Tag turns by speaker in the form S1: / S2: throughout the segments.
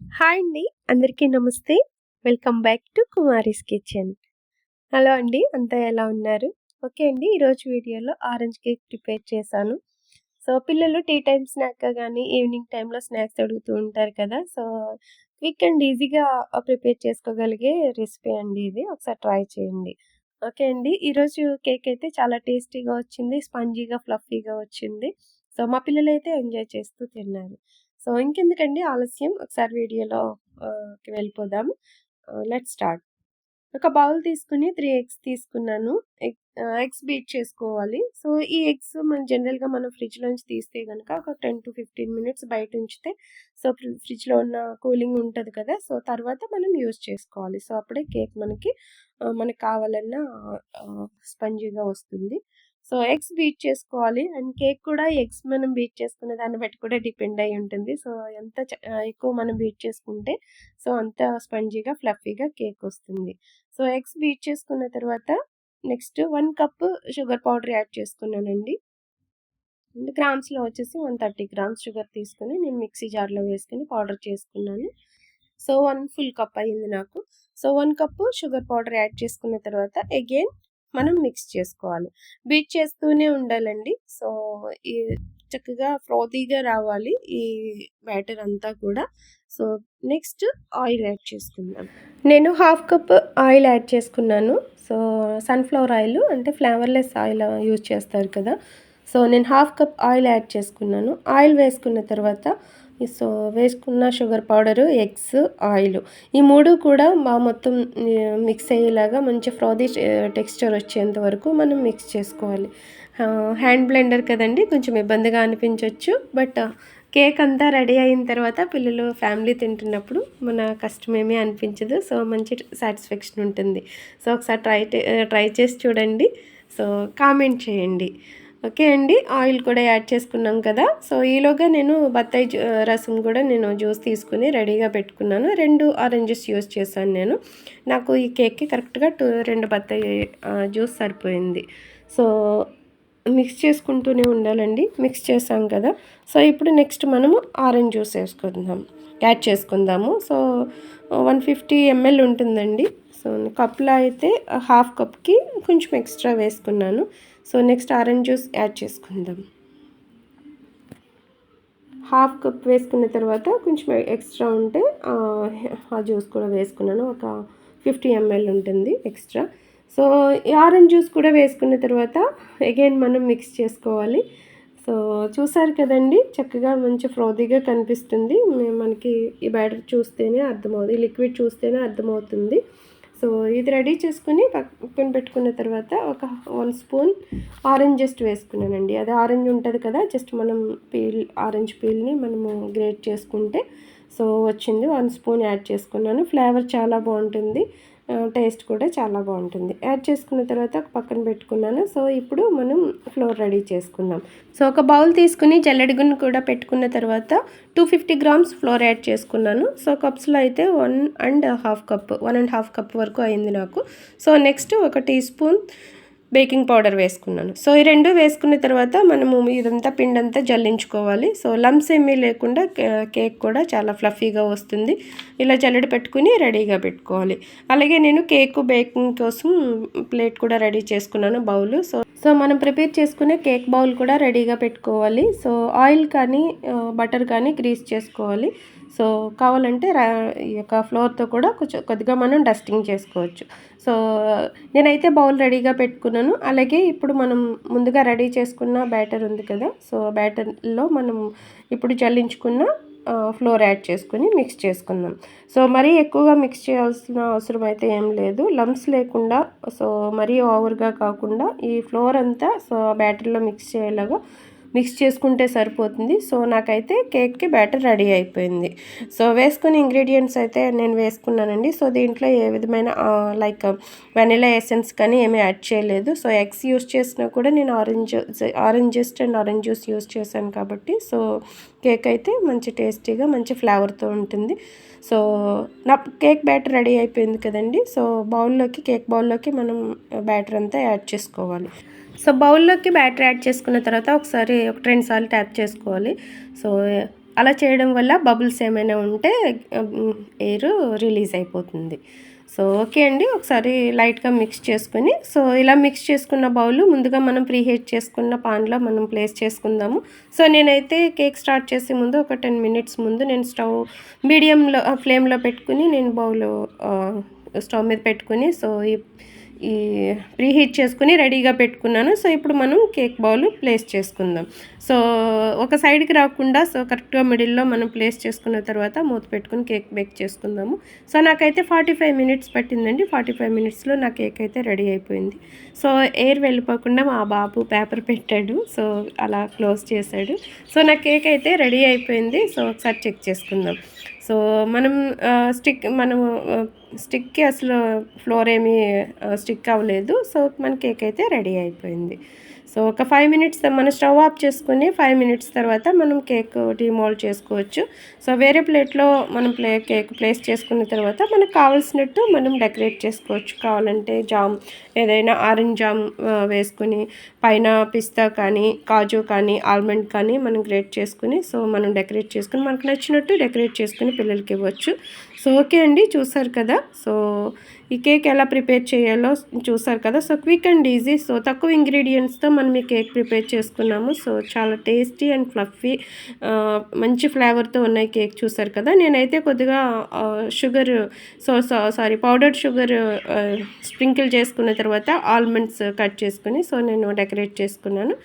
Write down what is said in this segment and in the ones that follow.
S1: Hi అండి అందరికీ నమస్తే. Welcome back to Kumari's kitchen. Hello అండి అంతా ఎలా ఉన్నారు? ఓకే అండి ఈరోజు వీడియోలో ఆరెంజ్ కేక్ ప్రిపేర్ చేశాను. సో పిల్లలు టీ టైం స్నాక్ కానీ ఈవినింగ్ టైంలో స్నాక్స్ అడుగుతూ ఉంటారు కదా సో క్విక్ అండ్ ఈజీగా ప్రిపేర్ చేసుకోగలిగే రెసిపీ అండి ఇది. ఒకసారి ట్రై చేయండి. ఓకే అండి ఈరోజు కేక్ అయితే చాలా టేస్టీగా వచ్చింది స్పంజీగా ఫ్లఫీగా వచ్చింది. సో మా పిల్లలు అయితే ఎంజాయ్ చేస్తూ తిన్నారు. సో ఇంకెందుకండి ఆలస్యం. ఒకసారి వీడియోలో వెళ్ళిపోదాం లెట్ స్టార్ట్. ఒక బౌల్ తీసుకుని త్రీ ఎగ్స్ తీసుకున్నాను. ఎగ్స్ బీట్ చేసుకోవాలి. సో ఈ ఎగ్స్ మన జనరల్గా మనం ఫ్రిడ్జ్లోంచి తీస్తే కనుక ఒక టెన్ టు ఫిఫ్టీన్ మినిట్స్ బయట ఉంచితే సో ఫ్రిడ్జ్లో ఉన్న కూలింగ్ ఉంటుంది కదా! సో తర్వాత మనం యూజ్ చేసుకోవాలి. సో అప్పుడే కేక్ మనకి మనకు కావాలన్న స్పంజీగా వస్తుంది. సో ఎగ్స్ బీట్ చేసుకోవాలి. అండ్ కేక్ కూడా ఎగ్స్ మనం బీట్ చేసుకునే దాన్ని బట్టి కూడా డిపెండ్ అయి ఉంటుంది. సో ఎంత ఎక్కువ మనం బీట్ చేసుకుంటే సో అంత స్పంజీగా ఫ్లఫీగా కేక్ వస్తుంది. సో ఎగ్స్ బీట్ చేసుకున్న తర్వాత next one cup sugar powder add చేసుకున్నానండి. గ్రామ్స్లో వచ్చేసి వన్ థర్టీ గ్రామ్స్ షుగర్ తీసుకుని నేను మిక్సీ జార్లో వేసుకుని పౌడర్ చేసుకున్నాను. సో వన్ ఫుల్ కప్ అయ్యింది నాకు. So one cup sugar powder add చేసుకున్న తర్వాత అగైన్ మనం మిక్స్ చేసుకోవాలి. బీట్ చేస్తూనే ఉండాలండి. సో ఈ చక్కగా ఫ్రోతీగా రావాలి ఈ బ్యాటర్ అంతా కూడా. సో నెక్స్ట్ ఆయిల్ యాడ్ చేసుకుందాం. నేను హాఫ్ కప్ ఆయిల్ యాడ్ చేసుకున్నాను. సో సన్ఫ్లవర్ ఆయిల్ అంటే ఫ్లేవర్లెస్ ఆయిల్ యూజ్ చేస్తారు కదా. సో నేను హాఫ్ కప్ ఆయిల్ యాడ్ చేసుకున్నాను. ఆయిల్ వేసుకున్న తర్వాత సో వేసుకున్న షుగర్ పౌడరు ఎగ్స్ ఆయిల్. ఈ మూడు కూడా మా మొత్తం మిక్స్ అయ్యేలాగా మంచి ఫ్రోదీ టెక్స్చర్ వచ్చేంత వరకు మనం మిక్స్ చేసుకోవాలి. హ్యాండ్ బ్లెండర్ కదండి కొంచెం ఇబ్బందిగా అనిపించవచ్చు బట్ కేక్ అంతా రెడీ అయిన తర్వాత పిల్లలు ఫ్యామిలీ తింటున్నప్పుడు మన కష్టమేమీ అనిపించదు. సో మంచి సాటిస్ఫాక్షన్ ఉంటుంది. సో ఒకసారి ట్రై ట్రై చేసి చూడండి. సో కామెంట్ చేయండి. ఓకే అండి ఆయిల్ కూడా యాడ్ చేసుకున్నాం కదా. సో ఈలోగా నేను బత్తాయి రసం కూడా నేను జ్యూస్ తీసుకుని రెడీగా పెట్టుకున్నాను. రెండు ఆరెంజెస్ యూస్ చేశాను నేను. నాకు ఈ కేక్కి కరెక్ట్గా టూ రెండు బత్తాయి జ్యూస్ సరిపోయింది. సో మిక్స్ చేసుకుంటూనే ఉండాలండి. మిక్స్ చేసాం కదా. సో ఇప్పుడు నెక్స్ట్ మనము ఆరెంజ్ జ్యూస్ వేసుకుందాం. యాడ్ చేసుకుందాము. సో వన్ ఫిఫ్టీ ఎంఎల్ ఉంటుందండి. సో కప్లో అయితే హాఫ్ కప్కి కొంచెం ఎక్స్ట్రా వేసుకున్నాను. So next orange juice add చేసుకుందాం. హాఫ్ కప్ వేసుకున్న తర్వాత కొంచెం ఎక్స్ట్రా ఉంటే ఆ జ్యూస్ కూడా వేసుకున్నాను. ఒక ఫిఫ్టీ ఎంఎల్ ఉంటుంది ఎక్స్ట్రా. సో ఆరెంజ్ జ్యూస్ కూడా వేసుకున్న తర్వాత అగైన్ మనం మిక్స్ చేసుకోవాలి. సో చూసారు కదండి చక్కగా మంచి ఫ్రోదీగా కనిపిస్తుంది. మనకి ఈ బ్యాటర్ చూస్తేనే అర్థమవుతుంది ఈ లిక్విడ్ చూస్తేనే అర్థమవుతుంది. సో ఇది రెడీ చేసుకుని పక్కన పెట్టుకున్న తర్వాత ఒక వన్ స్పూన్ ఆరెంజ్ జస్ట్ వేసుకున్నానండి. అది ఆరెంజ్ ఉంటుంది కదా జస్ట్ మనం పీల్ ఆరెంజ్ పీల్ని మనము గ్రేట్ చేసుకుంటే సో వచ్చింది. వన్ స్పూన్ యాడ్ చేసుకున్నాను. ఫ్లేవర్ చాలా బాగుంటుంది. టేస్ట్ కూడా చాలా బాగుంటుంది. యాడ్ చేసుకున్న తర్వాత పక్కన పెట్టుకున్నాను. సో ఇప్పుడు మనం ఫ్లోర్ రెడీ చేసుకుందాం. సో ఒక బౌల్ తీసుకుని జల్లెడుగును కూడా పెట్టుకున్న తర్వాత two fifty grams flour add చేసుకున్నాను. సో కప్స్లో అయితే one and half cup one and half cup వరకు అయింది నాకు. సో నెక్స్ట్ ఒక టీ స్పూన్ బేకింగ్ పౌడర్ వేసుకున్నాను. సో ఈ రెండు వేసుకున్న తర్వాత మనము ఇదంతా పిండంతా జల్లించుకోవాలి. సో లమ్స్ ఏమీ లేకుండా కేక్ కూడా చాలా ఫ్లఫీగా వస్తుంది. ఇలా జల్లడి పెట్టుకుని రెడీగా పెట్టుకోవాలి. అలాగే నేను కేక్ బేకింగ్ కోసం ప్లేట్ కూడా రెడీ చేసుకున్నాను బౌల్. సో సో మనం ప్రిపేర్ చేసుకునే కేక్ బౌల్ కూడా రెడీగా పెట్టుకోవాలి. సో ఆయిల్ కానీ బటర్ కానీ గ్రీస్ చేసుకోవాలి. సో కావాలంటే ఈ యొక్క ఫ్లోర్తో కూడా కొంచెం కొద్దిగా మనం డస్టింగ్ చేసుకోవచ్చు. సో నేనైతే బౌల్ రెడీగా పెట్టుకున్నాను. అలాగే ఇప్పుడు మనం ముందుగా రెడీ చేసుకున్న బ్యాటర్ ఉంది కదా సో బ్యాటర్లో మనం ఇప్పుడు చల్లించుకున్న ఫ్లోర్ యాడ్ చేసుకుని మిక్స్ చేసుకుందాం. సో మరీ ఎక్కువగా మిక్స్ చేయాల్సిన అవసరం అయితే ఏం లేదు. లమ్స్ లేకుండా సో మరీ ఓవర్గా కాకుండా ఈ ఫ్లోర్ అంతా సో బ్యాటర్లో మిక్స్ చేయలాగా మిక్స్ చేసుకుంటే సరిపోతుంది. సో నాకైతే కేక్కి బ్యాటర్ రెడీ అయిపోయింది. సో వేసుకుని ఇంగ్రీడియంట్స్ అయితే నేను వేసుకున్నానండి. సో దీంట్లో ఏ విధమైన లైక్ వెనిలా ఎసెన్స్ కానీ ఏమీ యాడ్ చేయలేదు. సో ఎగ్స్ యూస్ చేసినా కూడా నేను orange orange zest and orange juice use చేశాను కాబట్టి సో కేక్ అయితే మంచి టేస్టీగా మంచి ఫ్లేవర్తో ఉంటుంది. సో నా కేక్ బ్యాటర్ రెడీ అయిపోయింది కదండి. సో బౌల్లోకి కేక్ బౌల్లోకి మనం బ్యాటర్ అంతా యాడ్ చేసుకోవాలి. సో బౌల్లోకి బ్యాటర్ యాడ్ చేసుకున్న తర్వాత ఒకసారి ఒక రెండు సార్లు ట్యాప్ చేసుకోవాలి. సో అలా చేయడం వల్ల బబుల్స్ ఏమైనా ఉంటే ఎయిర్ రిలీజ్ అయిపోతుంది. సో ఓకే అండి ఒకసారి లైట్గా మిక్స్ చేసుకుని సో ఇలా మిక్స్ చేసుకున్న బౌల్ ముందుగా మనం ప్రీహీట్ చేసుకున్న పాన్లో మనం ప్లేస్ చేసుకుందాము. సో నేనైతే కేక్ స్టార్ట్ చేసే ముందు ఒక టెన్ మినిట్స్ ముందు నేను స్టవ్ మీడియంలో ఫ్లేమ్లో పెట్టుకుని నేను బౌల్ స్టవ్ మీద పెట్టుకుని సో ఈ ఈ ప్రీహీట్ చేసుకుని రెడీగా పెట్టుకున్నాను. సో ఇప్పుడు మనం కేక్ బౌల్ ప్లేస్ చేసుకుందాం. సో ఒక సైడ్కి రాకుండా సో కరెక్ట్గా మిడిల్లో మనం ప్లేస్ చేసుకున్న తర్వాత మూత పెట్టుకుని కేక్ బేక్ చేసుకుందాము. సో నాకైతే ఫార్టీ ఫైవ్ మినిట్స్ పట్టిందండి. ఫార్టీ ఫైవ్ మినిట్స్లో నా కేక్ అయితే రెడీ అయిపోయింది. సో ఎయిర్ వెళ్ళిపోకుండా మా బాబు పేపర్ పెట్టాడు. సో అలా క్లోజ్ చేశాడు. సో నా కేక్ అయితే రెడీ అయిపోయింది. సో ఒకసారి చెక్ చేసుకుందాం. సో మనం స్టిక్ మనము స్టిక్కి అసలు ఫ్లోర్ ఏమీ స్టిక్ అవ్వలేదు. సో మన కేక్ అయితే రెడీ అయిపోయింది. సో ఒక ఫైవ్ మినిట్స్ మనం స్టవ్ ఆఫ్ చేసుకుని ఫైవ్ మినిట్స్ తర్వాత మనం కేక్ డిమోల్డ్ చేసుకోవచ్చు. సో వేరే ప్లేట్లో మనం ప్లే కేక్ ప్లేస్ చేసుకున్న తర్వాత మనకు కావాల్సినట్టు మనం డెకరేట్ చేసుకోవచ్చు. కావాలంటే జామ్ ఏదైనా ఆరెంజ్ జామ్ వేసుకుని పైన పిస్తా కానీ కాజు కానీ ఆల్మండ్ కానీ మనం గ్రేట్ చేసుకుని సో మనం డెకరేట్ చేసుకుని మనకు నచ్చినట్టు డెకరేట్ చేసుకుని పిల్లలకి ఇవ్వచ్చు. సో ఓకే అండి చూసారు కదా. సో ఈ కేక్ ఎలా ప్రిపేర్ చేయాలో చూసారు కదా. So quick and easy. So తక్కువ ఇంగ్రీడియంట్స్తో మనం ఈ కేక్ ప్రిపేర్ చేసుకున్నాము. సో చాలా టేస్టీ అండ్ ఫ్లఫీ మంచి ఫ్లేవర్తో ఉన్నాయి కేక్ చూసారు కదా. నేనైతే కొద్దిగా sugar so sorry powdered sugar sprinkle చేసుకున్న తర్వాత ఆల్మండ్స్ కట్ చేసుకుని సో నేను డెకరేట్ చేసుకున్నాను.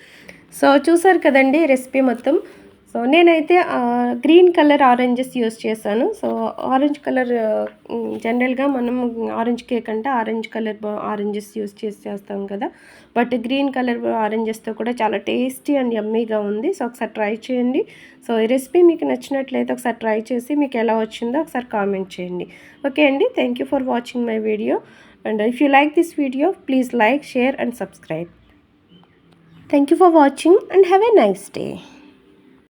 S1: సో చూసారు కదండి రెసిపీ మొత్తం. సో నేనైతే గ్రీన్ కలర్ ఆరెంజెస్ యూస్ చేశాను. సో ఆరెంజ్ కలర్ జనరల్గా మనం ఆరెంజ్ కేక్ అంటే ఆరెంజ్ కలర్ ఆరెంజెస్ యూస్ చేసి చేస్తాం కదా. బట్ గ్రీన్ కలర్ ఆరెంజెస్తో కూడా చాలా టేస్టీ అండ్ యమ్మీగా ఉంది. సో ఒకసారి ట్రై చేయండి. సో ఈ రెసిపీ మీకు నచ్చినట్లయితే ఒకసారి ట్రై చేసి మీకు ఎలా వచ్చిందో ఒకసారి కామెంట్ చేయండి. ఓకే అండి. Thank you for watching my video. And if you like this video please like share and subscribe. Thank you for watching and have a nice day.